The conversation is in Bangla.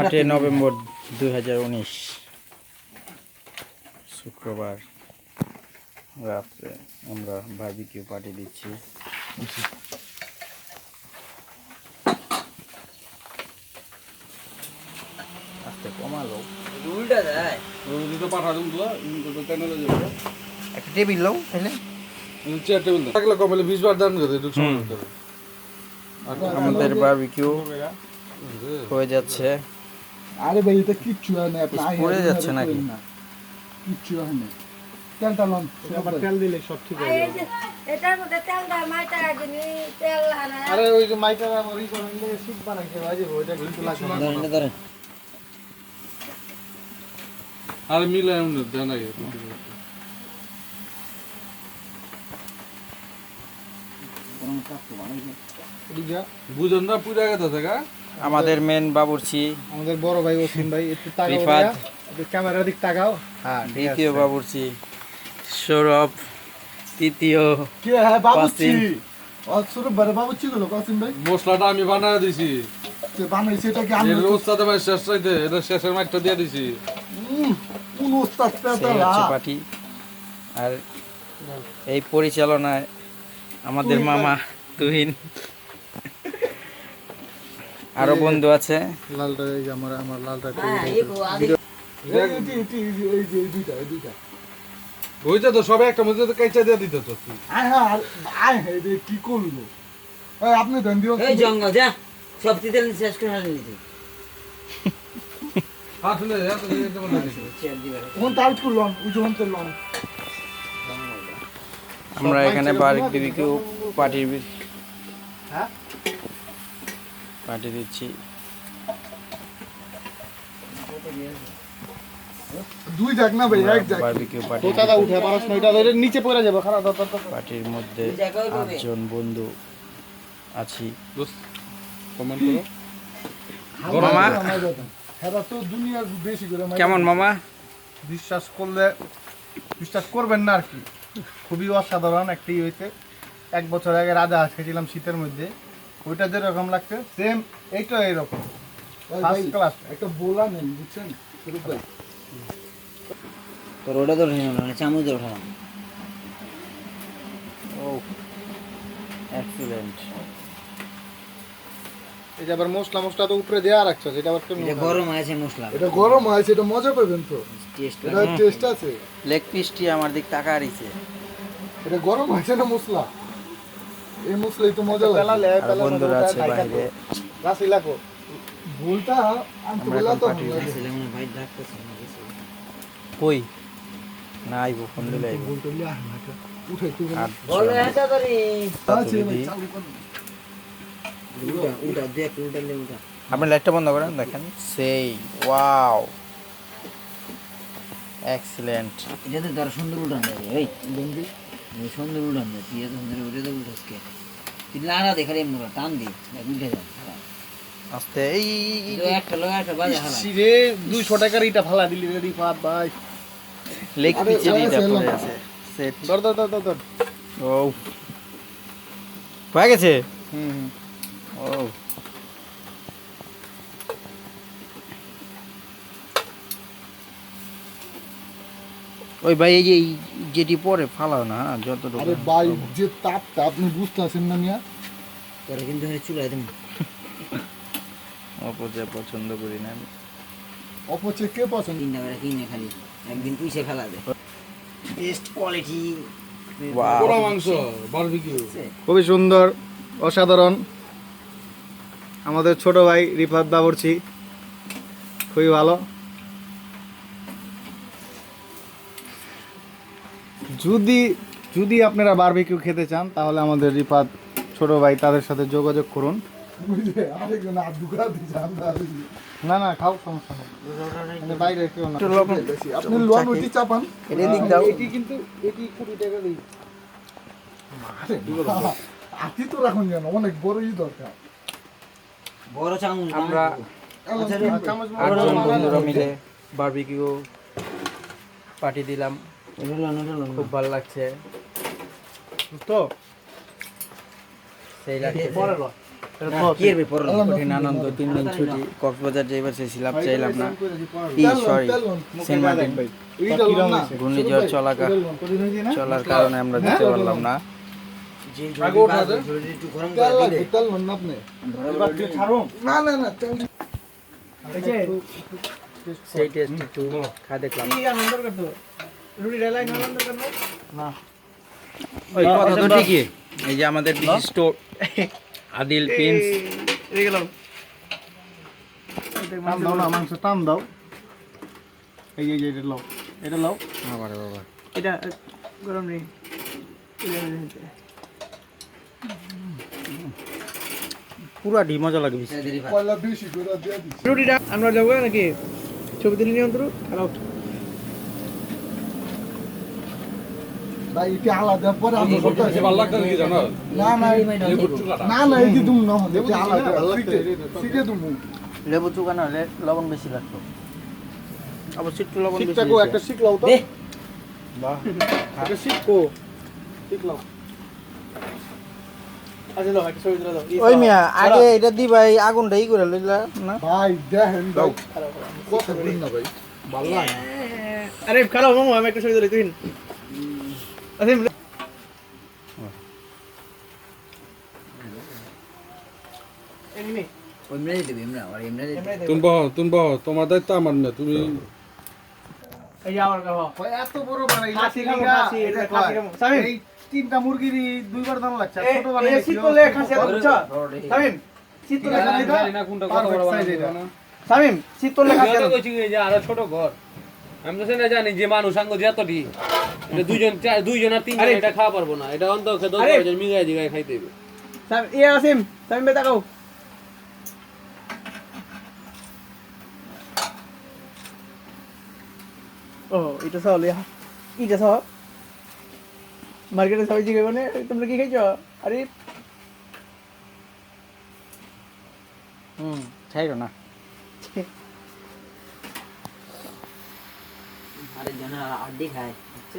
আটই নভেম্বর দুই হাজার উনিশ শুক্রবার রাত্রে আমরা বারবিকিউ পার্টি দিচ্ছি। আস্তে কমালো। দুটো পাঠা দিন দুটো চ্যানেলে একটা টেবিল তাহলে চেয়ার টেবিল থাকলে কমলে বিশ বার করে আমাদের বারবিকিউ হয়ে যাচ্ছে। আরে ভাই এটা কিচ্ছু হয় না আপনি আই পড়ে যাচ্ছে নাকি? কিচ্ছু হয় না। তেলটা লন আবার তেল দিলে সব ঠিক আর এই যে এটার মধ্যে তেল দেয় মাইটা তেল আনা আরে ওই যে মাইটার আমার ই করেন যে সুপ বানাইছে ভাই যে ওইটা কিন্তু লাগবে না। ধরেন ধরেন। আর মিলে এমন দেন আগে। এদিকে বুঝেন না পুরা গেছে থাকা আমাদের মেন বাবুর্চি আমাদের বড় ভাই ওসিম ভাই একটু তাকাও ক্যামেরার দিক তাকাও। হ্যাঁ ঠিক আছে। দ্বিতীয় বাবুর্চি সৌরভ তৃতীয় কে হ্যাঁ। ও সুরভ ভাই বাবুচি গুলো কাসিম ভাই? মশলাটা আমি বানায় দিছি। যে বানাইছে এটা কি আমি এর ওস্তাদে ভাই শেষ চাইতে এটা শেষের মাইটটা দিয়ে দিছি। কোন হচ্ছে পার্টি আর এই পরিচালনায় আমাদের মামা তুহিন। আরও বন্ধু আছে। লালটা এই যে আমার আমার লালটা হ্যাঁ ওইটা তো সবাই একটা মধ্যে তো কাইচা দিয়ে দিতে তো হ্যাঁ হ্যাঁ কি এই, আপনি দেন দিও। এই জঙ্গল যা। সব তিতেল শেষ করে হারিয়ে দিতে দেবো দিবে আমরা এখানে বারবিকিউ পার্টির হ্যাঁ? পার্টি দিচ্ছি। দুই না ভাই এক যাক বারবিকিউ পার্টি দাদা উঠে পারস না এটা নিচে পড়ে যাবে খারাপ পার্টির মধ্যে আটজন বন্ধু আছি। দোস্ত কমেন্ট করো। মামা। হ্যাঁ তো। দুনিয়ার বেশি করে কেমন মামা? বিশ্বাস করলে বিশ্বাস করবেন না আর কি। খুবই অসাধারণ একটি হয়েছে। এক বছর আগে রাজা খেয়েছিলাম শীতের মধ্যে। ওইটা যেরকম লাগছে সেম এইটা এইরকম। ফার্স্ট ক্লাস একটা বোলা নেন বুঝছেন? শুরু ভাই। তোর ওটা তো উঠে না চামচ দিয়ে উঠালাম ও এক্সিলেন্ট এই আবার মশলা মশলা তো উপরে রাখছো এটা আবার কেমন এটা গরম আছে মশলা। এটা গরম আছে এটা মজা পাবেন তো। টেস্ট এটা টেস্ট আছে। লেগ পিসটি আমার দিক টাকা হারিয়েছে এটা গরম আছে না মশলা? এই মশলাই তো মজা লাগে আর বন্ধুরা আছে বাইরে। লাগো ভুলটা তো ভাই ডাকতেছে কই? না আইব ফোন দিলে আইব। ভুলটা লিয়া না উঠে তুই আর বলো এটা করে। আছে ভাই চালু কর উল্টা দেখ লে উল্টা আপনি লাইটটা বন্ধ করেন দেখেন। সেই ওয়াও এক্সিলেন্ট এটা তো তার সুন্দর রে, এই। এই সুন্দর দেয় তুই এত সুন্দর তো উল্টাস কে তুই লাড়া দেখে রে এমনি করে, টান দি। দেখ উঠে যায় আস্তে এই একটা লোক একটা বাজে হালা রে 200 টাকার ইটা ফালা দিলি রে রিফাত ভাই। লেগ আরে, দিটা। পড়ে আছে সেট ধর ধর, ধর ও হয়ে গেছে? হুম ও ওই ভাই এই যে এই যেটি পরে ফালাও না হ্যাঁ, যতটুকু আরে ভাই যে তাপটা আপনি বুঝতে আছেন না মিয়া? তোরা কিন্তু হ্যাঁ চুলাই তুমি অপচয় পছন্দ করি না আমি। অপচয় কে পছন্দ? তিনটা করে কিনে খালি একদিন পুষে ফেলা দে টেস্ট কোয়ালিটি. পোড়া মাংস বারবিকিউ খুবই সুন্দর অসাধারণ। আমাদের ছোট ভাই রিফাত বাবরচি খুবই ভালো। যদি যদি আপনারা বারবিকিউ খেতে চান তাহলে আমাদের রিপাত ছোট ভাই তাদের সাথে যোগাযোগ করুন। না না খাও সমস্যা নেই। মানে বাইরে কেউ না। আপনি লোন চাপান। এটা দিক এটি কিন্তু এটি কুড়ি টাকা দিই আতি তো রাখুন যেন অনেক বড়ই দরকার। বড় চামচ আমরা আচ্ছা আটজন বন্ধুরা মিলে বারবিকিউ পার্টি দিলাম। খুব ভালো লাগছে। তো সেই লাগছে পরে ল কি এর পর কঠিন আনন্দ তিন দিন ছুটি কক্সবাজার যে এবার চাইলাম না। সরি সেন্ট মার্টিন ঘূর্ণিঝড় চলাকা চলার কারণে আমরা যেতে পারলাম না। ওঠা যায় একটু গরম তেল করে লাগবে দিলে তেল লন না আপনি এবার তুই ছাড়ো না না না তেল সেই টেস্ট একটু খা দেখলাম না ওই কথা তো ঠিকই এই যে আমাদের বিশিষ্ট আদিল প্রিন্স টান দাও না মাংস টান দাও। এই এই যে এটা লাও। এটা লাও। বাবারে বাবা এটা গরম নেই। পুরা ডি মজা লাগে বেশি। দেরি ভাত পয়লা বেশি করে দিয়ে দিছি রুটিটা আমরা যাব নাকি? ছবি তুলে নিয়ে অন্তর ভাই এটি আলাদা পরে আমরা করতে সে ভালো লাগতো নাকি জানো? না না লেবুর চুলাটা না না এটি তুমি না এটি আলাদা সিটে তুমি লেবু চুকানো হলে লবণ বেশি লাগতো। লবণ বেশি একটা শিখলাও তো। শিখলাও ওই মিয়া আগে এটা দি ভাই আগুনটা ই করে লইলা না? ভাই দেখেন ভাই। কত দিন না ভাই। ভালো লাগে আরে খারাপ মামু আমি একটা ছবি তুলি তুই এমনি ওই দিবি এমরা আর এমরা দিবি তুমি বহ তুমি বহ তোমার দায়িত্ব আমার না তুমি এই আমার এত বড় বানাই খাসি খাসি, এটা খাসি সামিম। এই তিনটা মুরগির দুইবার দাম লাগছে ছোট বানাই শীত করলে খাসি এত বুঝছ সামিম শীত খাসি না কোনটা কত বড় বানাবো সামিম শীত খাসি এত কইছিস যে আরও ছোট ঘর। আমি তো সেটা জানি যে মানুষ আঙ্গ যতটি এটা দুইজন দুইজন আর তিনজন এটা খাওয়া পারব না। এটা অন্তত মিগাই জিগাই খাইতে হবে। ইয়ে আসিম সামিম বেটা কাও ও এটা সব লিয়া এটা সব? মার্কেটে সবাই জিজ্ঞেস মানে তোমরা কি খাইছো? আরে হুম না। আরে জন আড্ডি খায় বুঝছ